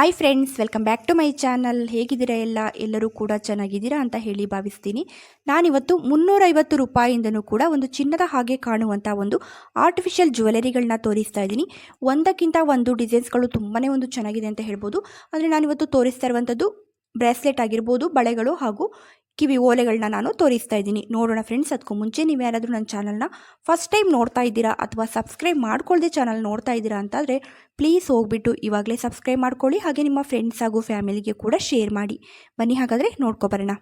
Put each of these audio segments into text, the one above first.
Hi friends welcome back to my channel ಹೇಗಿದ್ದೀರಾ ಎಲ್ಲ? ಎಲ್ಲರೂ ಕೂಡ ಚೆನ್ನಾಗಿದ್ದೀರಾ ಅಂತ ಹೇಳಿ ಭಾವಿಸ್ತೀನಿ. ನಾನಿವತ್ತು ಮುನ್ನೂರೈವತ್ತು ರೂಪಾಯಿಂದನೂ ಕೂಡ ಒಂದು ಚಿನ್ನದ ಹಾಗೆ ಕಾಣುವಂಥ ಒಂದು ಆರ್ಟಿಫಿಷಿಯಲ್ ಜ್ಯುವೆಲರಿಗಳನ್ನ ತೋರಿಸ್ತಾ ಇದ್ದೀನಿ. ಒಂದಕ್ಕಿಂತ ಒಂದು ಡಿಸೈನ್ಸ್ಗಳು ತುಂಬಾ ಒಂದು ಚೆನ್ನಾಗಿದೆ ಅಂತ ಹೇಳ್ಬೋದು. ಅಂದರೆ ನಾನಿವತ್ತು ತೋರಿಸ್ತಾ ಇರುವಂಥದ್ದು ಬ್ರೇಸ್ಲೆಟ್ ಆಗಿರ್ಬೋದು, ಬಳೆಗಳು ಹಾಗೂ ಕಿವಿ ಓಲೆಗಳನ್ನ ನಾನು ತೋರಿಸ್ತಾ ಇದ್ದೀನಿ. ನೋಡೋಣ ಫ್ರೆಂಡ್ಸ್ ಅದಕ್ಕೂ ಮುಂಚೆ ನೀವು ಯಾರಾದರೂ ನನ್ನ ಚಾನಲ್ನ ಫಸ್ಟ್ ಟೈಮ್ ನೋಡ್ತಾ ಇದ್ದೀರಾ ಅಥವಾ ಸಬ್ಸ್ಕ್ರೈಬ್ ಮಾಡ್ಕೊಳ್ಳದೆ ಚಾನಲ್ ನೋಡ್ತಾ ಇದ್ದೀರಾ ಅಂತಾದರೆ ಪ್ಲೀಸ್ ಹೋಗ್ಬಿಟ್ಟು ಇವಾಗಲೇ ಸಬ್ಸ್ಕ್ರೈಬ್ ಮಾಡ್ಕೊಳ್ಳಿ, ಹಾಗೆ ನಿಮ್ಮ ಫ್ರೆಂಡ್ಸ್ ಹಾಗೂ ಫ್ಯಾಮಿಲಿಗೆ ಕೂಡ ಶೇರ್ ಮಾಡಿ. ಬನ್ನಿ ಹಾಗಾದರೆ ನೋಡ್ಕೊಬರೋಣ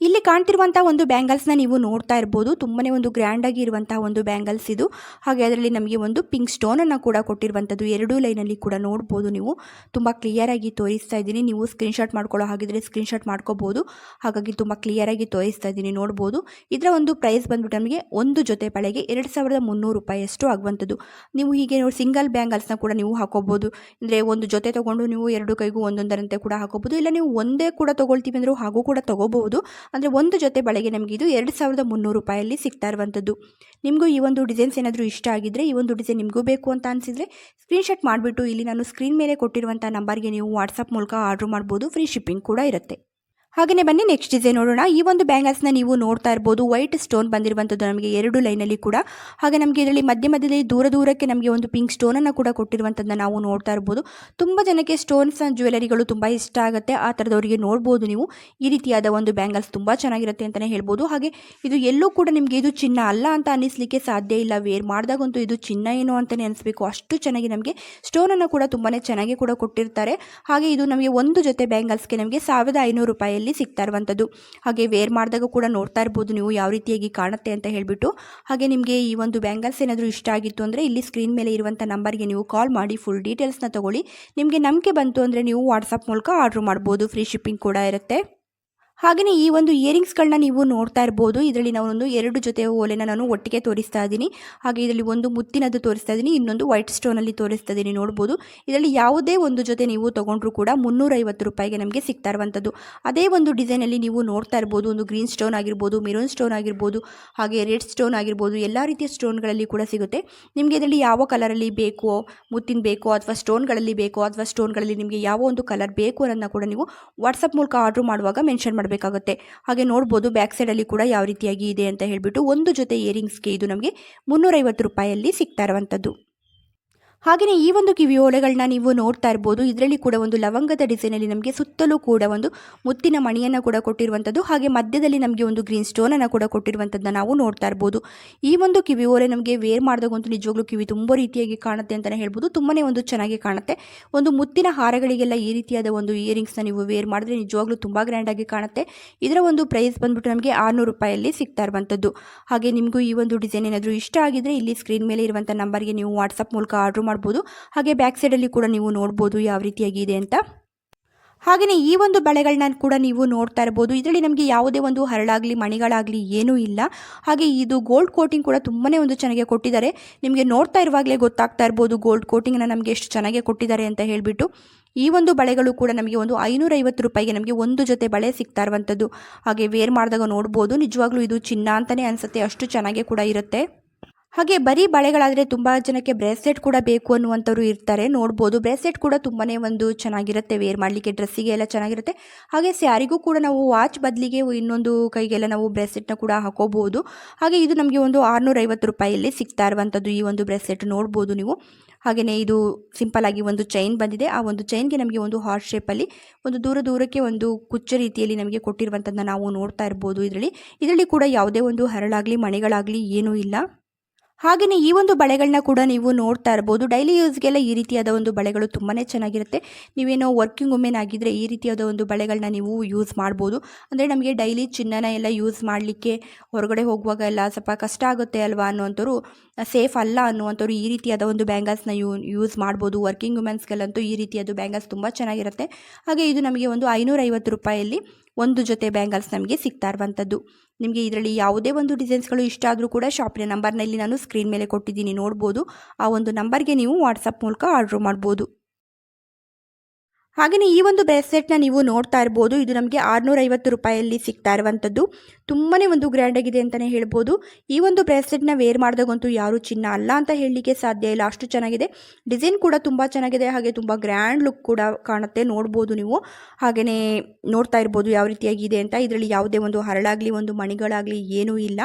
ಇಲ್ಲಿ ಕಾಣ್ತಿರುವಂತಹ ಒಂದು ಬ್ಯಾಂಗಲ್ಸ್ನ ನೀವು ನೋಡ್ತಾ ಇರ್ಬೋದು. ತುಂಬಾನೇ ಒಂದು ಗ್ರ್ಯಾಂಡಾಗಿ ಇರುವಂತಹ ಒಂದು ಬ್ಯಾಂಗಲ್ಸ್ ಇದು. ಹಾಗೆ ಅದರಲ್ಲಿ ನಮಗೆ ಒಂದು ಪಿಂಕ್ ಸ್ಟೋನ್ ಅನ್ನು ಕೂಡ ಕೊಟ್ಟಿರುವಂಥದ್ದು. ಎರಡೂ ಲೈನಲ್ಲಿ ಕೂಡ ನೋಡ್ಬೋದು ನೀವು. ತುಂಬ ಕ್ಲಿಯರಾಗಿ ತೋರಿಸ್ತಾ ಇದ್ದೀನಿ. ನೀವು ಸ್ಕ್ರೀನ್ಶಾಟ್ ಮಾಡ್ಕೊಳ್ಳೋ ಹಾಗಿದ್ರೆ ಸ್ಕ್ರೀನ್ಶಾಟ್ ಮಾಡ್ಕೋಬಹುದು ಹಾಗಾಗಿ ತುಂಬ ಕ್ಲಿಯರಾಗಿ ತೋರಿಸ್ತಾ ಇದ್ದೀನಿ ನೋಡ್ಬೋದು. ಇದರ ಒಂದು ಪ್ರೈಸ್ ಬಂದ್ಬಿಟ್ಟು ನಮಗೆ ಒಂದು ಜೊತೆ ಬಳೆಗೆ ಎರಡು ಸಾವಿರದ ಮುನ್ನೂರು ರೂಪಾಯಿಯಷ್ಟು ಆಗುವಂಥದ್ದು. ನೀವು ಹೀಗೆ ನೋಡಿ ಸಿಂಗಲ್ ಬ್ಯಾಂಗಲ್ಸ್ನ ಕೂಡ ನೀವು ಹಾಕೋಬಹುದು ಅಂದರೆ ಒಂದು ಜೊತೆ ತಗೊಂಡು ನೀವು ಎರಡು ಕೈಗೂ ಒಂದೊಂದರಂತೆ ಕೂಡ ಹಾಕೋಬಹುದು ಇಲ್ಲ ನೀವು ಒಂದೇ ಕೂಡ ತೊಗೊಳ್ತೀವಿ ಅಂದರೂ ಹಾಗೂ ಕೂಡ ತೊಗೋಬಹುದು. ಅಂದರೆ ಒಂದು ಜೊತೆ ಬಳೆಗೆ ನಮಗೆ ಇದು ಎರಡು ಸಾವಿರದ ಮುನ್ನೂರು ರೂಪಾಯಲ್ಲಿ ಸಿಗ್ತಾ ಇರುವಂಥದ್ದು. ನಿಮಗೂ ಈ ಒಂದು ಡಿಸೈನ್ಸ್ ಏನಾದರೂ ಇಷ್ಟ ಆಗಿದ್ದರೆ ಈ ಒಂದು ಡಿಸೈನ್ ನಿಮಗೂ ಬೇಕು ಅಂತ ಅನಿಸಿದರೆ ಸ್ಕ್ರೀನ್ಶಾಟ್ ಮಾಡಿಬಿಟ್ಟು ಇಲ್ಲಿ ನಾನು ಸ್ಕ್ರೀನ್ ಮೇಲೆ ಕೊಟ್ಟಿರುವಂಥ ನಂಬರ್ಗೆ ನೀವು ವಾಟ್ಸಪ್ ಮೂಲಕ ಆರ್ಡ್ರ್ ಮಾಡ್ಬೋದು. ಫ್ರೀ ಶಿಪ್ಪಿಂಗ್ ಕೂಡ ಇರುತ್ತೆ. ಹಾಗೆಯೇ ಬನ್ನಿ ನೆಕ್ಸ್ಟ್ ಡಿಸೈನ್ ನೋಡೋಣ. ಈ ಒಂದು ಬ್ಯಾಂಗಲ್ಸ್ನ ನೀವು ನೋಡ್ತಾ ಇರ್ಬೋದು. ವೈಟ್ ಸ್ಟೋನ್ ಬಂದಿರುವಂಥದ್ದು ನಮಗೆ ಎರಡು ಲೈನಲ್ಲಿ ಕೂಡ. ಹಾಗೆ ನಮಗೆ ಇದರಲ್ಲಿ ಮಧ್ಯ ಮಧ್ಯದಲ್ಲಿ ದೂರ ದೂರಕ್ಕೆ ನಮಗೆ ಒಂದು ಪಿಂಕ್ ಸ್ಟೋನನ್ನು ಕೂಡ ಕೊಟ್ಟಿರುವಂಥದ್ದನ್ನ ನಾವು ನೋಡ್ತಾ ಇರ್ಬೋದು. ತುಂಬಾ ಜನಕ್ಕೆ ಸ್ಟೋನ್ಸ್ ಜ್ಯುವೆಲರಿಗಳು ತುಂಬಾ ಇಷ್ಟ ಆಗುತ್ತೆ. ಆ ತರದವರಿಗೆ ನೋಡ್ಬೋದು ನೀವು. ಈ ರೀತಿಯಾದ ಒಂದು ಬ್ಯಾಂಗಲ್ಸ್ ತುಂಬಾ ಚೆನ್ನಾಗಿರುತ್ತೆ ಅಂತಾನೆ ಹೇಳ್ಬೋದು. ಹಾಗೆ ಇದು ಎಲ್ಲೂ ಕೂಡ ನಿಮಗೆ ಇದು ಚಿನ್ನ ಅಲ್ಲ ಅಂತ ಅನ್ನಿಸ್ಲಿಕ್ಕೆ ಸಾಧ್ಯ ಇಲ್ಲ. ವೇರ್ ಮಾಡಿದಾಗಂತೂ ಇದು ಚಿನ್ನ ಏನು ಅಂತಾನೆ ಅನಿಸ್ಬೇಕು. ಅಷ್ಟು ಚೆನ್ನಾಗಿ ನಮಗೆ ಸ್ಟೋನನ್ನು ಕೂಡ ತುಂಬಾ ಚೆನ್ನಾಗಿ ಕೂಡ ಕೊಟ್ಟಿರ್ತಾರೆ. ಹಾಗೆ ಇದು ನಮಗೆ ಒಂದು ಜೊತೆ ಬ್ಯಾಂಗಲ್ಸ್ಗೆ ನಮಗೆ ಸಾವಿರದ ಐನೂರು ರೂಪಾಯಿಯಲ್ಲಿ ಸಿಗ್ತಾ ಇರುವಂಥದ್ದು. ಹಾಗೆ ವೇರ್ ಮಾಡಿದಾಗ ಕೂಡ ನೋಡ್ತಾ ಇರ್ಬೋದು ನೀವು ಯಾವ ರೀತಿಯಾಗಿ ಕಾಣುತ್ತೆ ಅಂತ ಹೇಳಿಬಿಟ್ಟು. ಹಾಗೆ ನಿಮಗೆ ಈ ಒಂದು ಬ್ಯಾಂಗಲ್ಸ್ ಏನಾದರೂ ಇಷ್ಟ ಆಗಿತ್ತು ಅಂದರೆ ಇಲ್ಲಿ ಸ್ಕ್ರೀನ್ ಮೇಲೆ ಇರುವಂಥ ನಂಬರ್ಗೆ ನೀವು ಕಾಲ್ ಮಾಡಿ ಫುಲ್ ಡೀಟೇಲ್ಸ್ನ ತೊಗೊಳ್ಳಿ. ನಿಮಗೆ ನಂಬಿಕೆ ಬಂತು ಅಂದರೆ ನೀವು ವಾಟ್ಸಪ್ ಮೂಲಕ ಆರ್ಡ್ರ್ ಮಾಡ್ಬೋದು. ಫ್ರೀ ಶಿಪ್ಪಿಂಗ್ ಕೂಡ ಇರುತ್ತೆ. ಹಾಗೆಯೇ ಈ ಒಂದು ಇಯರಿಂಗ್ಸ್ಗಳನ್ನ ನೀವು ನೋಡ್ತಾ ಇರ್ಬೋದು. ಇದರಲ್ಲಿ ನಾನೊಂದು ಎರಡು ಜೊತೆ ಓಲೆನ ನಾನು ಒಟ್ಟಿಗೆ ತೋರಿಸ್ತಾ ಇದ್ದೀನಿ. ಹಾಗೆ ಇದರಲ್ಲಿ ಒಂದು ಮುತ್ತಿನದ್ದು ತೋರಿಸ್ತಾ ಇದ್ದೀನಿ. ಇನ್ನೊಂದು ವೈಟ್ ಸ್ಟೋನಲ್ಲಿ ತೋರಿಸ್ತಾ ಇದ್ದೀನಿ ನೋಡ್ಬೋದು. ಇದರಲ್ಲಿ ಯಾವುದೇ ಒಂದು ಜೊತೆ ನೀವು ತೊಗೊಂಡ್ರೂ ಕೂಡ ಮುನ್ನೂರೈವತ್ತು ರೂಪಾಯಿಗೆ ನಮಗೆ ಸಿಗ್ತಾ ಇರುವಂಥದ್ದು. ಅದೇ ಒಂದು ಡಿಸೈನಲ್ಲಿ ನೀವು ನೋಡ್ತಾ ಇರ್ಬೋದು. ಒಂದು ಗ್ರೀನ್ ಸ್ಟೋನ್ ಆಗಿರ್ಬೋದು ಮೆರೂನ್ ಸ್ಟೋನ್ ಆಗಿರ್ಬೋದು, ಹಾಗೆ ರೆಡ್ ಸ್ಟೋನ್ ಆಗಿರ್ಬೋದು, ಎಲ್ಲ ರೀತಿಯ ಸ್ಟೋನ್ಗಳಲ್ಲಿ ಕೂಡ ಸಿಗುತ್ತೆ. ನಿಮಗೆ ಇದರಲ್ಲಿ ಯಾವ ಕಲರಲ್ಲಿ ಬೇಕೋ, ಮುತ್ತಿನ ಬೇಕೋ, ಅಥವಾ ಸ್ಟೋನ್ಗಳಲ್ಲಿ ಬೇಕೋ, ಅಥವಾ ಸ್ಟೋನ್ಗಳಲ್ಲಿ ನಿಮಗೆ ಯಾವ ಒಂದು ಕಲರ್ ಬೇಕು ಅನ್ನೋದನ್ನ ಕೂಡ ನೀವು ವಾಟ್ಸಪ್ ಮೂಲಕ ಆರ್ಡ್ರ್ ಮಾಡುವಾಗ ಮೆನ್ಷನ್ ಮಾಡಬೇಕಾಗುತ್ತೆ ಹಾಗೆ ನೋಡ್ಬೋದು ಬ್ಯಾಕ್ ಸೈಡಲ್ಲಿ ಕೂಡ ಯಾವ ರೀತಿಯಾಗಿ ಇದೆ ಅಂತ ಹೇಳಿಬಿಟ್ಟು ಒಂದು ಜೊತೆ ಇಯರಿಂಗ್ಸ್ಗೆ ಇದು ನಮಗೆ ಮುನ್ನೂರೈವತ್ತು ರೂಪಾಯಲ್ಲಿ ಸಿಗ್ತಾ ಇರುವಂಥದ್ದು ಹಾಗೆಯೇ ಈ ಒಂದು ಕಿವಿ ಓಲೆಗಳನ್ನ ನೀವು ನೋಡ್ತಾ ಇರ್ಬೋದು. ಇದರಲ್ಲಿ ಕೂಡ ಒಂದು ಲವಂಗದ ಡಿಸೈನಲ್ಲಿ ನಮಗೆ ಸುತ್ತಲೂ ಕೂಡ ಒಂದು ಮುತ್ತಿನ ಮಣಿಯನ್ನು ಕೂಡ ಕೊಟ್ಟಿರುವಂಥದ್ದು, ಹಾಗೆ ಮಧ್ಯದಲ್ಲಿ ನಮಗೆ ಒಂದು ಗ್ರೀನ್ ಸ್ಟೋನನ್ನು ಕೂಡ ಕೊಟ್ಟಿರುವಂಥದ್ದನ್ನ ನಾವು ನೋಡ್ತಾ ಇರ್ಬೋದು. ಈ ಒಂದು ಕಿವಿ ಓಲೆ ನಮಗೆ ವೇರ್ ಮಾಡಿದಾಗಂತೂ ನಿಜವಾಗ್ಲೂ ಕಿವಿ ತುಂಬ ರೀತಿಯಾಗಿ ಕಾಣುತ್ತೆ ಅಂತಲೇ ಹೇಳ್ಬೋದು. ತುಂಬನೇ ಒಂದು ಚೆನ್ನಾಗಿ ಕಾಣುತ್ತೆ. ಒಂದು ಮುತ್ತಿನ ಹಾರಗಳಿಗೆಲ್ಲ ಈ ರೀತಿಯಾದ ಒಂದು ಇಯರಿಂಗ್ಸ್ನ ನೀವು ವೇರ್ ಮಾಡಿದ್ರೆ ನಿಜವಾಗ್ಲೂ ತುಂಬ ಗ್ರ್ಯಾಂಡಾಗಿ ಕಾಣುತ್ತೆ. ಇದರ ಒಂದು ಪ್ರೈಸ್ ಬಂದ್ಬಿಟ್ಟು ನಮಗೆ ಆರುನೂರು ರೂಪಾಯಲ್ಲಿ ಸಿಗ್ತಾ ಇರುವಂಥದ್ದು. ಹಾಗೆ ನಿಮಗೂ ಈ ಒಂದು ಡಿಸೈನ್ ಏನಾದರೂ ಇಷ್ಟ ಆಗಿದ್ರೆ ಇಲ್ಲಿ ಸ್ಕ್ರೀನ್ ಮೇಲೆ ಇರುವಂಥ ನಂಬರ್ಗೆ ನೀವು ವಾಟ್ಸಪ್ ಮೂಲಕ ಆರ್ಡ್ರ್ ಮಾಡ್ಬೋದು. ಹಾಗೆ ಬ್ಯಾಕ್ ಸೈಡಲ್ಲಿ ಕೂಡ ನೀವು ನೋಡ್ಬೋದು ಯಾವ ರೀತಿಯಾಗಿ ಇದೆ ಅಂತ. ಹಾಗೆಯೇ ಈ ಒಂದು ಬಳೆಗಳನ್ನ ಕೂಡ ನೀವು ನೋಡ್ತಾ ಇರ್ಬೋದು. ಇದರಲ್ಲಿ ನಮಗೆ ಯಾವುದೇ ಒಂದು ಹರಳಾಗಲಿ, ಮಣಿಗಳಾಗಲಿ ಏನೂ ಇಲ್ಲ. ಹಾಗೆ ಇದು ಗೋಲ್ಡ್ ಕೋಟಿಂಗ್ ಕೂಡ ತುಂಬಾ ಒಂದು ಚೆನ್ನಾಗಿ ಕೊಟ್ಟಿದ್ದಾರೆ. ನಿಮಗೆ ನೋಡ್ತಾ ಇರುವಾಗಲೇ ಗೊತ್ತಾಗ್ತಾ ಇರ್ಬೋದು ಗೋಲ್ಡ್ ಕೋಟಿಂಗನ್ನು ನಮಗೆ ಎಷ್ಟು ಚೆನ್ನಾಗಿ ಕೊಟ್ಟಿದ್ದಾರೆ ಅಂತ ಹೇಳಿಬಿಟ್ಟು. ಈ ಒಂದು ಬಳೆಗಳು ಕೂಡ ನಮಗೆ ಒಂದು ಐನೂರೈವತ್ತು ರೂಪಾಯಿಗೆ ನಮಗೆ ಒಂದು ಜೊತೆ ಬಳೆ ಸಿಗ್ತಾ ಇರುವಂಥದ್ದು. ಹಾಗೆ ವೇರ್ ಮಾಡಿದಾಗ ನೋಡ್ಬೋದು. ನಿಜವಾಗ್ಲೂ ಇದು ಚಿನ್ನ ಅಂತಲೇ ಅನಿಸುತ್ತೆ. ಅಷ್ಟು ಚೆನ್ನಾಗೇ ಕೂಡ ಇರುತ್ತೆ. ಹಾಗೆ ಬರೀ ಬಳೆಗಳಾದರೆ ತುಂಬ ಜನಕ್ಕೆ ಬ್ರೇಸ್ಲೆಟ್ ಕೂಡ ಬೇಕು ಅನ್ನುವಂಥವ್ರು ಇರ್ತಾರೆ. ನೋಡ್ಬೋದು. ಬ್ರೇಸ್ಲೆಟ್ ಕೂಡ ತುಂಬಾ ಒಂದು ಚೆನ್ನಾಗಿರುತ್ತೆ. ವೇರ್ ಮಾಡಲಿಕ್ಕೆ ಡ್ರೆಸ್ಸಿಗೆ ಎಲ್ಲ ಚೆನ್ನಾಗಿರುತ್ತೆ. ಹಾಗೆ ಸ್ಯಾರಿಗೂ ಕೂಡ ನಾವು ವಾಚ್ ಬದಲಿಗೆ ಇನ್ನೊಂದು ಕೈಗೆಲ್ಲ ನಾವು ಬ್ರೇಸ್ಲೆಟ್ನ ಕೂಡ ಹಾಕೋಬಹುದು ಹಾಗೆ ಇದು ನಮಗೆ ಒಂದು ಆರುನೂರೈವತ್ತು ರೂಪಾಯಿಯಲ್ಲಿ ಸಿಗ್ತಾ ಇರುವಂಥದ್ದು ಈ ಒಂದು ಬ್ರೇಸ್ಲೆಟ್. ನೋಡ್ಬೋದು ನೀವು. ಹಾಗೆಯೇ ಇದು ಸಿಂಪಲ್ ಆಗಿ ಒಂದು ಚೈನ್ ಬಂದಿದೆ. ಆ ಒಂದು ಚೈನ್ಗೆ ನಮಗೆ ಒಂದು ಹಾರ್ಟ್ ಶೇಪಲ್ಲಿ ಒಂದು ದೂರ ದೂರಕ್ಕೆ ಒಂದು ಕುಚ್ಚ ರೀತಿಯಲ್ಲಿ ನಮಗೆ ಕೊಟ್ಟಿರುವಂಥದ್ದನ್ನ ನಾವು ನೋಡ್ತಾ ಇರ್ಬೋದು ಇದರಲ್ಲಿ. ಇದರಲ್ಲಿ ಕೂಡ ಯಾವುದೇ ಒಂದು ಹರಳಾಗಲಿ, ಮಣೆಗಳಾಗಲಿ ಏನೂ ಇಲ್ಲ. ಹಾಗೆಯೇ ಈ ಒಂದು ಬಳೆಗಳನ್ನ ಕೂಡ ನೀವು ನೋಡ್ತಾ ಇರ್ಬೋದು. ಡೈಲಿ ಯೂಸ್ಗೆಲ್ಲ ಈ ರೀತಿಯಾದ ಒಂದು ಬಳೆಗಳು ತುಂಬಾ ಚೆನ್ನಾಗಿರುತ್ತೆ. ನೀವೇನೋ ವರ್ಕಿಂಗ್ ವುಮೆನ್ ಆಗಿದ್ದರೆ ಈ ರೀತಿಯಾದ ಒಂದು ಬಳೆಗಳನ್ನ ನೀವು ಯೂಸ್ ಮಾಡ್ಬೋದು. ಅಂದರೆ ನಮಗೆ ಡೈಲಿ ಚಿನ್ನನ ಎಲ್ಲ ಯೂಸ್ ಮಾಡಲಿಕ್ಕೆ ಹೊರಗಡೆ ಹೋಗುವಾಗ ಎಲ್ಲ ಸ್ವಲ್ಪ ಕಷ್ಟ ಆಗುತ್ತೆ ಅಲ್ವಾ ಅನ್ನುವಂಥವ್ರು ಸೇಫ್ ಅಲ್ಲ ಅನ್ನುವಂಥವ್ರು ಈ ರೀತಿಯಾದ ಒಂದು ಬ್ಯಾಂಗಲ್ಸ್ನ ಯೂ ಯೂಸ್ ಮಾಡ್ಬೋದು. ವರ್ಕಿಂಗ್ ವುಮೆನ್ಸ್ಗೆಲ್ಲಂತೂ ಈ ರೀತಿಯಾದ ಬ್ಯಾಂಗಲ್ಸ್ ತುಂಬ ಚೆನ್ನಾಗಿರುತ್ತೆ. ಹಾಗೆ ಇದು ನಮಗೆ ಒಂದು ಐನೂರೈವತ್ತು ರೂಪಾಯಲ್ಲಿ ಒಂದು ಜೊತೆ ಬ್ಯಾಂಗಲ್ಸ್ ನಮಗೆ ಸಿಗ್ತಾ ಇರುವಂಥದ್ದು. ನಿಮಗೆ ಇದರಲ್ಲಿ ಯಾವುದೇ ಒಂದು ಡಿಸೈನ್ಸ್ಗಳು ಇಷ್ಟ ಆದರೂ ಕೂಡ ಶಾಪಿನ ನಂಬರ್ನಲ್ಲಿ ನಾನು ಸ್ಕ್ರೀನ್ ಮೇಲೆ ಕೊಟ್ಟಿದ್ದೀನಿ, ನೋಡ್ಬೋದು. ಆ ಒಂದು ನಂಬರ್ಗೆ ನೀವು ವಾಟ್ಸಪ್ ಮೂಲಕ ಆರ್ಡ್ರ್ ಮಾಡ್ಬೋದು. ಹಾಗೆಯೇ ಈ ಒಂದು ಬ್ರೇಸ್ಲೆಟ್ನ ನೀವು ನೋಡ್ತಾ ಇರ್ಬೋದು. ಇದು ನಮಗೆ ಆರುನೂರೈವತ್ತು ರೂಪಾಯಲ್ಲಿ ಸಿಗ್ತಾ ಇರುವಂಥದ್ದು. ತುಂಬಾ ಒಂದು ಗ್ರ್ಯಾಂಡಾಗಿದೆ ಅಂತಲೇ ಹೇಳ್ಬೋದು. ಈ ಒಂದು ಬ್ರೇಸ್ಲೆಟ್ನ ವೇರ್ ಮಾಡಿದಾಗಂತೂ ಯಾರೂ ಚಿನ್ನ ಅಲ್ಲ ಅಂತ ಹೇಳಲಿಕ್ಕೆ ಸಾಧ್ಯ ಇಲ್ಲ. ಅಷ್ಟು ಚೆನ್ನಾಗಿದೆ. ಡಿಸೈನ್ ಕೂಡ ತುಂಬ ಚೆನ್ನಾಗಿದೆ. ಹಾಗೆ ತುಂಬ ಗ್ರ್ಯಾಂಡ್ ಲುಕ್ ಕೂಡ ಕಾಣುತ್ತೆ. ನೋಡ್ಬೋದು ನೀವು. ಹಾಗೆಯೇ ನೋಡ್ತಾ ಇರ್ಬೋದು ಯಾವ ರೀತಿಯಾಗಿದೆ ಅಂತ. ಇದರಲ್ಲಿ ಯಾವುದೇ ಒಂದು ಹರಳಾಗಲಿ, ಒಂದು ಮಣಿಗಳಾಗಲಿ ಏನೂ ಇಲ್ಲ.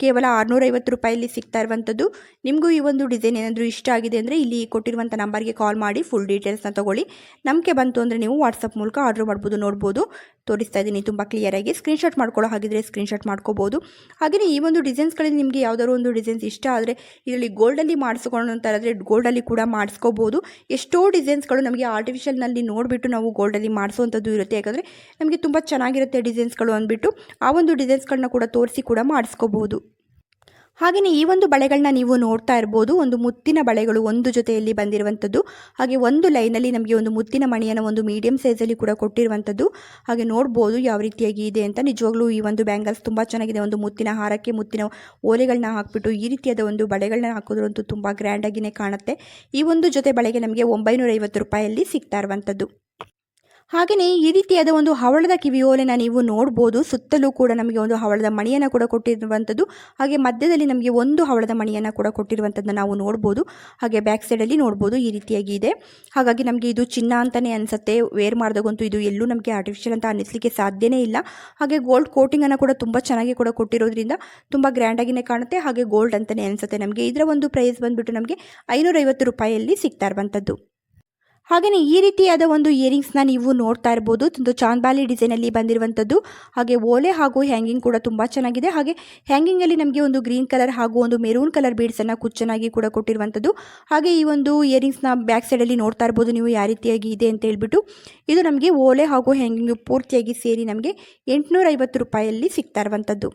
ಕೇವಲ ಆರುನೂರೈವತ್ತು ರೂಪಾಯಲ್ಲಿ ಸಿಗ್ತಾ ಇರುವಂಥದ್ದು. ನಿಮಗೂ ಈ ಒಂದು ಡಿಸೈನ್ ಏನಾದರೂ ಇಷ್ಟ ಆಗಿದೆ ಅಂದರೆ ಇಲ್ಲಿ ಕೊಟ್ಟಿರುವಂಥ ನಂಬರ್ಗೆ ಕಾಲ್ ಮಾಡಿ. ಫುಲ್ ಡೀಟೇಲ್ಸ್ನ ತೊಗೊಳ್ಳಿ. ನಂಬಿಕೆ ಬಂತು ಅಂದರೆ ನೀವು ವಾಟ್ಸಪ್ ಮೂಲಕ ಆರ್ಡ್ರ್ ಮಾಡ್ಬೋದು, ನೋಡ್ಬೋದು. ತೋರಿಸ್ತಾ ಇದ್ದೀನಿ ತುಂಬ ಕ್ಲಿಯರಾಗಿ ಸ್ಕ್ರೀನ್ಶಾಟ್ ಮಾಡ್ಕೊಳ್ಳೋ ಹಾಗಿದ್ರೆ ಸ್ಕ್ರೀನ್ಶಾಟ್ ಮಾಡ್ಕೋಬೋದು. ಹಾಗೆಯೇ ಈ ಒಂದು ಡಿಸೈನ್ಸ್ಗಳಲ್ಲಿ ನಿಮಗೆ ಯಾವುದಾದ್ರು ಒಂದು ಡಿಸೈನ್ಸ್ ಇಷ್ಟ ಆದರೆ ಇದರಲ್ಲಿ ಗೋಲ್ಡಲ್ಲಿ ಮಾಡಿಸ್ಕೊಂಡು ಅಂತಾರಾದರೆ ಗೋಲ್ಡಲ್ಲಿ ಕೂಡ ಮಾಡಿಸ್ಕೋಬೋದು. ಎಷ್ಟೋ ಡಿಸೈನ್ಸ್ಗಳು ನಮಗೆ ಆರ್ಟಿಫಿಷಿಯಲ್ನಲ್ಲಿ ನೋಡಿಬಿಟ್ಟು ನಾವು ಗೋಲ್ಡಲ್ಲಿ ಮಾಡಿಸುವಂಥದ್ದು ಇರುತ್ತೆ. ಯಾಕಂದರೆ ನಮಗೆ ತುಂಬ ಚೆನ್ನಾಗಿರುತ್ತೆ ಡಿಸೈನ್ಸ್ಗಳು ಅಂದ್ಬಿಟ್ಟು. ಆ ಒಂದು ಡಿಸೈನ್ಸ್ಗಳನ್ನ ಕೂಡ ತೋರಿಸಿ ಕೂಡ ಮಾಡಿಸ್ಕೋಬೋದು. ಹಾಗೆಯೇ ಈ ಒಂದು ಬಳೆಗಳನ್ನ ನೀವು ನೋಡ್ತಾ ಇರ್ಬೋದು. ಒಂದು ಮುತ್ತಿನ ಬಳೆಗಳು ಒಂದು ಜೊತೆಯಲ್ಲಿ ಬಂದಿರುವಂಥದ್ದು. ಹಾಗೆ ಒಂದು ಲೈನಲ್ಲಿ ನಮಗೆ ಒಂದು ಮುತ್ತಿನ ಮಣಿಯನ್ನು ಒಂದು ಮೀಡಿಯಂ ಸೈಜಲ್ಲಿ ಕೂಡ ಕೊಟ್ಟಿರುವಂಥದ್ದು. ಹಾಗೆ ನೋಡ್ಬೋದು ಯಾವ ರೀತಿಯಾಗಿ ಇದೆ ಅಂತ. ನಿಜವಾಗ್ಲೂ ಈ ಒಂದು ಬ್ಯಾಂಗಲ್ಸ್ ತುಂಬ ಚೆನ್ನಾಗಿದೆ. ಒಂದು ಮುತ್ತಿನ ಹಾರಕ್ಕೆ ಮುತ್ತಿನ ಓಲೆಗಳನ್ನ ಹಾಕ್ಬಿಟ್ಟು ಈ ರೀತಿಯಾದ ಒಂದು ಬಳೆಗಳನ್ನ ಹಾಕೋದ್ರಂತೂ ತುಂಬ ಗ್ರ್ಯಾಂಡಾಗಿಯೇ ಕಾಣುತ್ತೆ. ಈ ಒಂದು ಜೊತೆ ಬಳೆಗೆ ನಮಗೆ ಒಂಬೈನೂರೈವತ್ತು ರೂಪಾಯಲ್ಲಿ ಸಿಗ್ತಾ ಇರುವಂಥದ್ದು. ಹಾಗೆಯೇ ಈ ರೀತಿಯಾದ ಒಂದು ಹವಳದ ಕಿವಿಯೋಲೆನ ನೀವು ನೋಡ್ಬೋದು. ಸುತ್ತಲೂ ಕೂಡ ನಮಗೆ ಒಂದು ಹವಳದ ಮಣಿಯನ್ನು ಕೂಡ ಕೊಟ್ಟಿರುವಂಥದ್ದು. ಹಾಗೆ ಮಧ್ಯದಲ್ಲಿ ನಮಗೆ ಒಂದು ಹವಳದ ಮಣಿಯನ್ನು ಕೂಡ ಕೊಟ್ಟಿರುವಂಥದ್ದನ್ನ ನಾವು ನೋಡ್ಬೋದು. ಹಾಗೆ ಬ್ಯಾಕ್ ಸೈಡಲ್ಲಿ ನೋಡ್ಬೋದು ಈ ರೀತಿಯಾಗಿ ಇದೆ. ಹಾಗಾಗಿ ನಮಗೆ ಇದು ಚಿನ್ನ ಅಂತಲೇ ಅನಿಸುತ್ತೆ. ವೇರ್ ಮಾಡಿದಾಗಂತೂ ಇದು ಎಲ್ಲೂ ನಮಗೆ ಆರ್ಟಿಫಿಷಿಯಲ್ ಅಂತ ಅನ್ನಿಸ್ಲಿಕ್ಕೆ ಸಾಧ್ಯನೇ ಇಲ್ಲ. ಹಾಗೆ ಗೋಲ್ಡ್ ಕೋಟಿಂಗನ್ನು ಕೂಡ ತುಂಬ ಚೆನ್ನಾಗಿ ಕೂಡ ಕೊಟ್ಟಿರೋದ್ರಿಂದ ತುಂಬ ಗ್ರ್ಯಾಂಡಾಗಿಯೇ ಕಾಣುತ್ತೆ. ಹಾಗೆ ಗೋಲ್ಡ್ ಅಂತಲೇ ಅನಿಸುತ್ತೆ ನಮಗೆ. ಇದರ ಒಂದು ಪ್ರೈಸ್ ಬಂದುಬಿಟ್ಟು ನಮಗೆ ಐನೂರೈವತ್ತು ರೂಪಾಯಿಯಲ್ಲಿ ಸಿಗ್ತಾ ಇರುವಂಥದ್ದು. ಹಾಗೆಯೇ ಈ ರೀತಿಯಾದ ಒಂದು ಇಯರಿಂಗ್ಸ್ನ ನೀವು ನೋಡ್ತಾ ಇರ್ಬೋದು. ಒಂದು ಚಾಂದ್ಬಾಲಿ ಡಿಸೈನಲ್ಲಿ ಬಂದಿರುವಂಥದ್ದು ಹಾಗೆ ಓಲೆ ಹಾಗೂ ಹ್ಯಾಂಗಿಂಗ್ ಕೂಡ ತುಂಬ ಚೆನ್ನಾಗಿದೆ. ಹಾಗೆ ಹ್ಯಾಂಗಿಂಗಲ್ಲಿ ನಮಗೆ ಒಂದು ಗ್ರೀನ್ ಕಲರ್ ಹಾಗೂ ಒಂದು ಮೆರೂನ್ ಕಲರ್ ಬೀಡ್ಸನ್ನು ಕುಚ್ಚನಾಗಿ ಕೂಡ ಕೊಟ್ಟಿರುವಂಥದ್ದು ಹಾಗೆ ಈ ಒಂದು ಇಯರಿಂಗ್ಸ್ನ ಬ್ಯಾಕ್ ಸೈಡಲ್ಲಿ ನೋಡ್ತಾ ಇರ್ಬೋದು ನೀವು ಯಾವ ರೀತಿಯಾಗಿ ಇದೆ ಅಂತ ಹೇಳ್ಬಿಟ್ಟು. ಇದು ನಮಗೆ ಓಲೆ ಹಾಗೂ ಹ್ಯಾಂಗಿಂಗ್ ಪೂರ್ತಿಯಾಗಿ ಸೇರಿ ನಮಗೆ ಎಂಟುನೂರೈವತ್ತು ರೂಪಾಯಲ್ಲಿ ಸಿಗ್ತಾ ಇರುವಂಥದ್ದು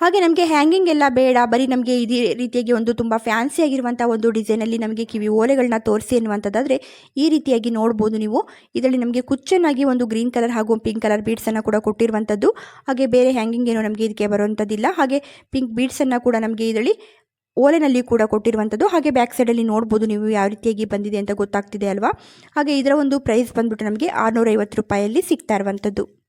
ಹಾಗೆ ನಮಗೆ ಹ್ಯಾಂಗಿಂಗ್ ಎಲ್ಲ ಬೇಡ, ಬರೀ ನಮಗೆ ಇದೇ ರೀತಿಯಾಗಿ ಒಂದು ತುಂಬ ಫ್ಯಾನ್ಸಿ ಆಗಿರುವಂಥ ಒಂದು ಡಿಸೈನಲ್ಲಿ ನಮಗೆ ಕಿವಿ ಓಲೆಗಳನ್ನ ತೋರಿಸಿ ಅನ್ನುವಂಥದ್ದಾದರೆ ಈ ರೀತಿಯಾಗಿ ನೋಡ್ಬೋದು ನೀವು. ಇದರಲ್ಲಿ ನಮಗೆ ಕುಚ್ಚನಾಗಿ ಒಂದು ಗ್ರೀನ್ ಕಲರ್ ಹಾಗೂ ಪಿಂಕ್ ಕಲರ್ ಬೀಡ್ಸನ್ನು ಕೂಡ ಕೊಟ್ಟಿರುವಂಥದ್ದು. ಹಾಗೆ ಬೇರೆ ಹ್ಯಾಂಗಿಂಗ್ ಏನೋ ನಮಗೆ ಇದಕ್ಕೆ ಬರುವಂಥದ್ದಿಲ್ಲ. ಹಾಗೆ ಪಿಂಕ್ ಬೀಡ್ಸನ್ನು ಕೂಡ ನಮಗೆ ಇದರಲ್ಲಿ ಓಲೆನಲ್ಲಿ ಕೂಡ ಕೊಟ್ಟಿರುವಂಥದ್ದು. ಹಾಗೆ ಬ್ಯಾಕ್ ಸೈಡಲ್ಲಿ ನೋಡ್ಬೋದು ನೀವು ಯಾವ ರೀತಿಯಾಗಿ ಬಂದಿದೆ ಅಂತ ಗೊತ್ತಾಗ್ತಿದೆ ಅಲ್ವಾ? ಹಾಗೆ ಇದರ ಒಂದು ಪ್ರೈಸ್ ಬಂದ್ಬಿಟ್ಟು ನಮಗೆ ಆರುನೂರೈವತ್ತು ರೂಪಾಯಲ್ಲಿ ಸಿಗ್ತಾ ಇರುವಂಥದ್ದು.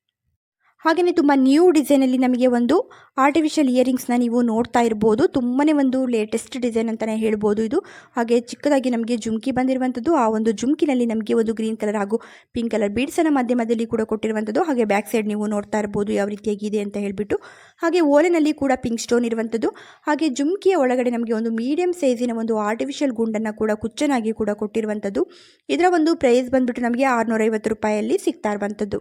ಹಾಗೆಯೇ ತುಂಬ ನ್ಯೂ ಡಿಸೈನಲ್ಲಿ ನಮಗೆ ಒಂದು ಆರ್ಟಿಫಿಷಿಯಲ್ ಇಯರಿಂಗ್ಸ್ನ ನೀವು ನೋಡ್ತಾ ಇರ್ಬೋದು. ತುಂಬಾ ಒಂದು ಲೇಟೆಸ್ಟ್ ಡಿಸೈನ್ ಅಂತಲೇ ಹೇಳ್ಬೋದು ಇದು. ಹಾಗೆ ಚಿಕ್ಕದಾಗಿ ನಮಗೆ ಜುಮ್ಕಿ ಬಂದಿರುವಂಥದ್ದು ಆ ಒಂದು ಜುಮ್ಕಿನಲ್ಲಿ ನಮಗೆ ಒಂದು ಗ್ರೀನ್ ಕಲರ್ ಹಾಗೂ ಪಿಂಕ್ ಕಲರ್ ಬೀಡ್ಸನ್ನು ಮಧ್ಯ ಮಧ್ಯದಲ್ಲಿ ಕೂಡ ಕೊಟ್ಟಿರುವಂಥದ್ದು ಹಾಗೆ ಬ್ಯಾಕ್ ಸೈಡ್ ನೀವು ನೋಡ್ತಾ ಇರ್ಬೋದು ಯಾವ ರೀತಿಯಾಗಿದೆ ಅಂತ ಹೇಳಿಬಿಟ್ಟು. ಹಾಗೆ ಓಲೆನಲ್ಲಿ ಕೂಡ ಪಿಂಕ್ ಸ್ಟೋನ್ ಇರುವಂಥದ್ದು ಹಾಗೆ ಜುಮ್ಕಿಯ ಒಳಗಡೆ ನಮಗೆ ಒಂದು ಮೀಡಿಯಂ ಸೈಜಿನ ಒಂದು ಆರ್ಟಿಫಿಷಿಯಲ್ ಗುಂಡನ್ನು ಕೂಡ ಕುಚ್ಚನಾಗಿ ಕೂಡ ಕೊಟ್ಟಿರುವಂಥದ್ದು ಇದರ ಒಂದು ಪ್ರೈಸ್ ಬಂದುಬಿಟ್ಟು ನಮಗೆ ಆರುನೂರೈವತ್ತು ರೂಪಾಯಲ್ಲಿ ಸಿಗ್ತಾ ಇರುವಂಥದ್ದು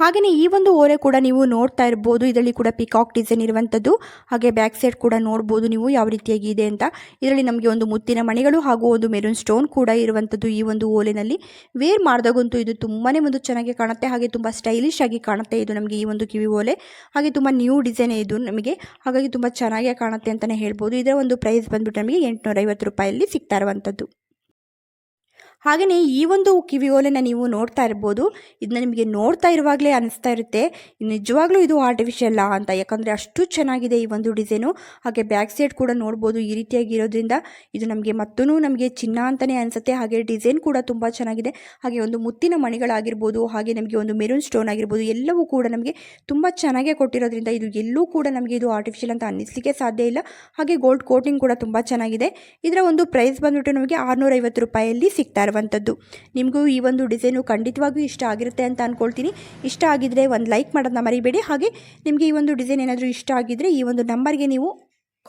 ಹಾಗೆಯೇ ಈ ಒಂದು ಓರೆ ಕೂಡ ನೀವು ನೋಡ್ತಾ ಇರ್ಬೋದು. ಇದರಲ್ಲಿ ಕೂಡ ಪಿಕಾಕ್ ಡಿಸೈನ್ ಇರುವಂಥದ್ದು ಹಾಗೆ ಬ್ಯಾಕ್ ಸೈಡ್ ಕೂಡ ನೋಡ್ಬೋದು ನೀವು ಯಾವ ರೀತಿಯಾಗಿ ಇದೆ ಅಂತ. ಇದರಲ್ಲಿ ನಮಗೆ ಒಂದು ಮುತ್ತಿನ ಮಣಿಗಳು ಹಾಗೂ ಒಂದು ಮೆರೂನ್ ಸ್ಟೋನ್ ಕೂಡ ಇರುವಂಥದ್ದು ಈ ಒಂದು ಓಲೆನಲ್ಲಿ. ವೇರ್ ಮಾಡಿದಾಗಂತೂ ಇದು ತುಂಬಾ ಒಂದು ಚೆನ್ನಾಗಿ ಕಾಣುತ್ತೆ. ಹಾಗೆ ತುಂಬ ಸ್ಟೈಲಿಶ್ ಆಗಿ ಕಾಣುತ್ತೆ ಇದು ನಮಗೆ ಈ ಒಂದು ಕಿವಿ ಓಲೆ. ಹಾಗೆ ತುಂಬ ನ್ಯೂ ಡಿಸೈನ್ ಇದು ನಮಗೆ. ಹಾಗಾಗಿ ತುಂಬ ಚೆನ್ನಾಗೇ ಕಾಣುತ್ತೆ ಅಂತಲೇ ಹೇಳ್ಬೋದು. ಇದರ ಒಂದು ಪ್ರೈಸ್ ಬಂದುಬಿಟ್ಟು ನಮಗೆ ಎಂಟುನೂರೈವತ್ತು ರೂಪಾಯಲ್ಲಿ ಸಿಗ್ತಾ ಇರುವಂಥದ್ದು ಹಾಗೆಯೇ ಈ ಒಂದು ಕಿವಿ ಓಲೆನ ನೀವು ನೋಡ್ತಾ ಇರ್ಬೋದು. ಇದನ್ನ ನಿಮಗೆ ನೋಡ್ತಾ ಇರುವಾಗಲೇ ಅನಿಸ್ತಾ ಇರುತ್ತೆ. ನಿಜವಾಗ್ಲೂ ಇದು ಆರ್ಟಿಫಿಷಿಯಲ್ಲ ಅಂತ. ಯಾಕಂದರೆ ಅಷ್ಟು ಚೆನ್ನಾಗಿದೆ ಈ ಒಂದು ಡಿಸೈನು ಹಾಗೆ ಬ್ಯಾಕ್ ಸೈಡ್ ಕೂಡ ನೋಡ್ಬೋದು ಈ ರೀತಿಯಾಗಿ ಇರೋದ್ರಿಂದ ಇದು ನಮಗೆ ಮತ್ತೂ ನಮಗೆ ಚಿನ್ನ ಅಂತಲೇ ಅನಿಸುತ್ತೆ. ಹಾಗೆ ಡಿಸೈನ್ ಕೂಡ ತುಂಬ ಚೆನ್ನಾಗಿದೆ. ಹಾಗೆ ಒಂದು ಮುತ್ತಿನ ಮಣಿಗಳಾಗಿರ್ಬೋದು, ಹಾಗೆ ನಮಗೆ ಒಂದು ಮೆರೂನ್ ಸ್ಟೋನ್ ಆಗಿರ್ಬೋದು, ಎಲ್ಲವೂ ಕೂಡ ನಮಗೆ ತುಂಬ ಚೆನ್ನಾಗೇ ಕೊಟ್ಟಿರೋದ್ರಿಂದ ಇದು ಎಲ್ಲೂ ಕೂಡ ನಮಗೆ ಇದು ಆರ್ಟಿಫಿಷಿಯಲ್ ಅಂತ ಅನ್ನಿಸ್ಲಿಕ್ಕೆ ಸಾಧ್ಯ ಇಲ್ಲ. ಹಾಗೆ ಗೋಲ್ಡ್ ಕೋಟಿಂಗ್ ಕೂಡ ತುಂಬ ಚೆನ್ನಾಗಿದೆ. ಇದರ ಒಂದು ಪ್ರೈಸ್ ಬಂದ್ಬಿಟ್ಟು ನಮಗೆ ಆರುನೂರೈವತ್ತು ರೂಪಾಯಿಯಲ್ಲಿ ಸಿಗ್ತಾ ಇರುವಂಥದ್ದು ನಿಮಗೂ ಈ ಒಂದು ಡಿಸೈನು ಖಂಡಿತವಾಗಿಯೂ ಇಷ್ಟ ಆಗಿರುತ್ತೆ ಅಂತ ಅಂದ್ಕೊಳ್ತೀನಿ ಇಷ್ಟ ಆಗಿದ್ದರೆ ಒಂದು ಲೈಕ್ ಮಾಡೋದನ್ನ ಮರಿಬೇಡಿ. ಹಾಗೆ ನಿಮಗೆ ಈ ಒಂದು ಡಿಸೈನ್ ಏನಾದರೂ ಇಷ್ಟ ಆಗಿದ್ದರೆ ಈ ಒಂದು ನಂಬರ್ಗೆ ನೀವು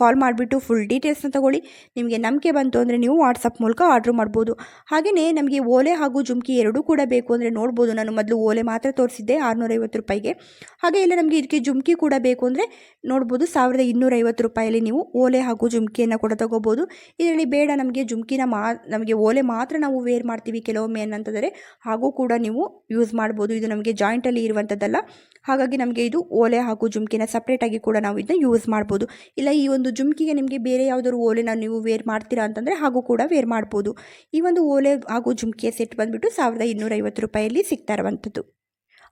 ಕಾಲ್ ಮಾಡಿಬಿಟ್ಟು ಫುಲ್ ಡೀಟೇಲ್ಸ್ನ ತಗೊಳ್ಳಿ. ನಿಮಗೆ ನಂಬಿಕೆ ಬಂತು ಅಂದರೆ ನೀವು ವಾಟ್ಸಪ್ ಮೂಲಕ ಆರ್ಡ್ರ್ ಮಾಡ್ಬೋದು. ಹಾಗೆಯೇ ನಮಗೆ ಓಲೆ ಹಾಗೂ ಜುಮ್ಕಿ ಎರಡೂ ಕೂಡ ಬೇಕು ಅಂದರೆ ನೋಡ್ಬೋದು. ನಾನು ಮೊದಲು ಓಲೆ ಮಾತ್ರ ತೋರಿಸಿದ್ದೆ ಆರುನೂರೈವತ್ತು ರೂಪಾಯಿಗೆ. ಹಾಗೆ ಇಲ್ಲ ನಮಗೆ ಇದಕ್ಕೆ ಜುಮ್ಕಿ ಕೂಡ ಬೇಕು ಅಂದರೆ ನೋಡ್ಬೋದು ಸಾವಿರದ ಇನ್ನೂರೈವತ್ತು ರೂಪಾಯಲ್ಲಿ ನೀವು ಓಲೆ ಹಾಗೂ ಜುಮ್ಕಿಯನ್ನು ಕೂಡ ತಗೋಬೋದು. ಇದರಲ್ಲಿ ಬೇಡ ನಮಗೆ ಜುಮ್ಕಿನ ಮಾ, ನಮಗೆ ಓಲೆ ಮಾತ್ರ ನಾವು ವೇರ್ ಮಾಡ್ತೀವಿ ಕೆಲವೊಮ್ಮೆ ಏನಂತಂದರೆ, ಹಾಗೂ ಕೂಡ ನೀವು ಯೂಸ್ ಮಾಡ್ಬೋದು. ಇದು ನಮಗೆ ಜಾಯಿಂಟಲ್ಲಿ ಇರುವಂಥದ್ದಲ್ಲ ಹಾಗಾಗಿ ನಮಗೆ ಇದು ಓಲೆ ಹಾಗೂ ಜುಮ್ಕಿನ ಸಪ್ರೇಟಾಗಿ ಕೂಡ ನಾವು ಇದನ್ನ ಯೂಸ್ ಮಾಡ್ಬೋದು. ಇಲ್ಲ ಈ ಒಂದು ಜುಮ್ಕಿಗೆ ನಿಮಗೆ ಬೇರೆ ಯಾವುದಾದ್ರು ಓಲೆನ ನೀವು ವೇರ್ ಮಾಡ್ತೀರಾ ಅಂತಂದರೆ ಹಾಗೂ ಕೂಡ ವೇರ್ ಮಾಡ್ಬೋದು. ಈ ಒಂದು ಓಲೆ ಹಾಗೂ ಜುಮ್ಕಿಯ ಸೆಟ್ ಬಂದುಬಿಟ್ಟು ಸಾವಿರದ ಇನ್ನೂರೈವತ್ತು ರೂಪಾಯಲ್ಲಿ ಸಿಗ್ತಾ ಇರುವಂಥದ್ದು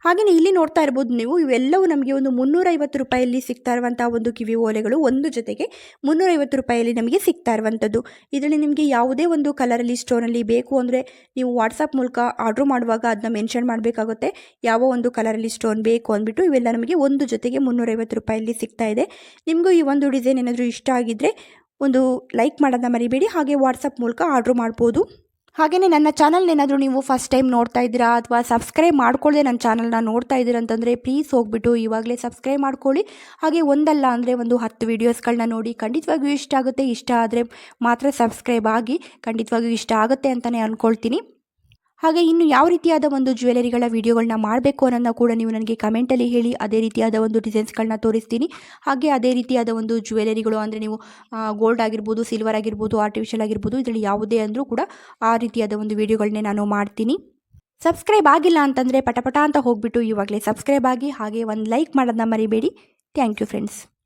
ಹಾಗೆಯೇ ಇಲ್ಲಿ ನೋಡ್ತಾ ಇರ್ಬೋದು ನೀವು, ಇವೆಲ್ಲವೂ ನಮಗೆ ಒಂದು ಮುನ್ನೂರೈವತ್ತು ರೂಪಾಯಲ್ಲಿ ಸಿಗ್ತಾ ಇರುವಂಥ ಒಂದು ಕಿವಿ ಓಲೆಗಳು ಒಂದು ಜೊತೆಗೆ ಮುನ್ನೂರೈವತ್ತು ರೂಪಾಯಲ್ಲಿ ನಮಗೆ ಸಿಗ್ತಾ ಇರುವಂಥದ್ದು. ಇದರಲ್ಲಿ ನಿಮಗೆ ಯಾವುದೇ ಒಂದು ಕಲರಲ್ಲಿ ಸ್ಟೋನಲ್ಲಿ ಬೇಕು ಅಂದರೆ ನೀವು ವಾಟ್ಸಪ್ ಮೂಲಕ ಆರ್ಡ್ರ್ ಮಾಡುವಾಗ ಅದನ್ನ ಮೆನ್ಷನ್ ಮಾಡಬೇಕಾಗುತ್ತೆ. ಯಾವ ಒಂದು ಕಲರಲ್ಲಿ ಸ್ಟೋನ್ ಬೇಕು ಅಂದ್ಬಿಟ್ಟು ಇವೆಲ್ಲ ನಮಗೆ ಒಂದು ಜೊತೆಗೆ ಮುನ್ನೂರೈವತ್ತು ರೂಪಾಯಲ್ಲಿ ಸಿಗ್ತಾ ಇದೆ. ನಿಮಗೂ ಈ ಒಂದು ಡಿಸೈನ್ ಏನಾದರೂ ಇಷ್ಟ ಆಗಿದ್ದರೆ ಒಂದು ಲೈಕ್ ಮಾಡೋದನ್ನ ಮರಿಬೇಡಿ, ಹಾಗೆ ವಾಟ್ಸಪ್ ಮೂಲಕ ಆರ್ಡ್ರ್ ಮಾಡ್ಬೋದು. ಹಾಗೆಯೇ ನನ್ನ ಚಾನಲ್ ಏನಾದರೂ ನೀವು ಫಸ್ಟ್ ಟೈಮ್ ನೋಡ್ತಾ ಇದ್ದೀರಾ ಅಥವಾ ಸಬ್ಸ್ಕ್ರೈಬ್ ಮಾಡ್ಕೊಳ್ಳದೆ ನನ್ನ ಚಾನಲ್ನ ನೋಡ್ತಾ ಇದ್ದೀರಾ ಅಂತಂದರೆ ಪ್ಲೀಸ್ ಹೋಗ್ಬಿಟ್ಟು ಇವಾಗಲೇ ಸಬ್ಸ್ಕ್ರೈಬ್ ಮಾಡ್ಕೊಳ್ಳಿ. ಹಾಗೆ ಒಂದಲ್ಲ ಅಂದರೆ ಒಂದು ಹತ್ತು ವೀಡಿಯೋಸ್ಗಳನ್ನ ನೋಡಿ ಖಂಡಿತವಾಗಿಯೂ ಇಷ್ಟ ಆಗುತ್ತೆ. ಇಷ್ಟ ಆದರೆ ಮಾತ್ರ ಸಬ್ಸ್ಕ್ರೈಬ್ ಆಗಿ ಖಂಡಿತವಾಗಿಯೂ ಇಷ್ಟ ಆಗುತ್ತೆ ಅಂತಲೇ ಅಂದ್ಕೊಳ್ತೀನಿ ಹಾಗೆ ಇನ್ನು ಯಾವ ರೀತಿಯಾದ ಒಂದು ಜ್ಯುವೆಲರಿಗಳ ವೀಡಿಯೋಗಳನ್ನ ಮಾಡಬೇಕು ಅನ್ನೋದನ್ನ ಕೂಡ ನೀವು ನನಗೆ ಕಮೆಂಟಲ್ಲಿ ಹೇಳಿ, ಅದೇ ರೀತಿಯಾದ ಒಂದು ಡಿಸೈನ್ಸ್ಗಳನ್ನ ತೋರಿಸ್ತೀನಿ. ಹಾಗೆ ಅದೇ ರೀತಿಯಾದ ಒಂದು ಜ್ಯುವೆಲರಿಗಳು ಅಂದರೆ ನೀವು ಗೋಲ್ಡ್ ಆಗಿರ್ಬೋದು ಸಿಲ್ವರ್ ಆಗಿರ್ಬೋದು ಆರ್ಟಿಫಿಷಿಯಲ್ ಆಗಿರ್ಬೋದು, ಇದರಲ್ಲಿ ಯಾವುದೇ ಅಂದರೂ ಕೂಡ ಆ ರೀತಿಯಾದ ಒಂದು ವೀಡಿಯೋಗಳನ್ನೇ ನಾನು ಮಾಡ್ತೀನಿ. ಸಬ್ಸ್ಕ್ರೈಬ್ ಆಗಿಲ್ಲ ಅಂತಂದರೆ ಪಟಪಟ ಅಂತ ಹೋಗ್ಬಿಟ್ಟು ಇವಾಗಲೇ ಸಬ್ಸ್ಕ್ರೈಬ್ ಆಗಿ ಹಾಗೆ ಒಂದು ಲೈಕ್ ಮಾಡೋದನ್ನ ಮರಿಬೇಡಿ. Thank you friends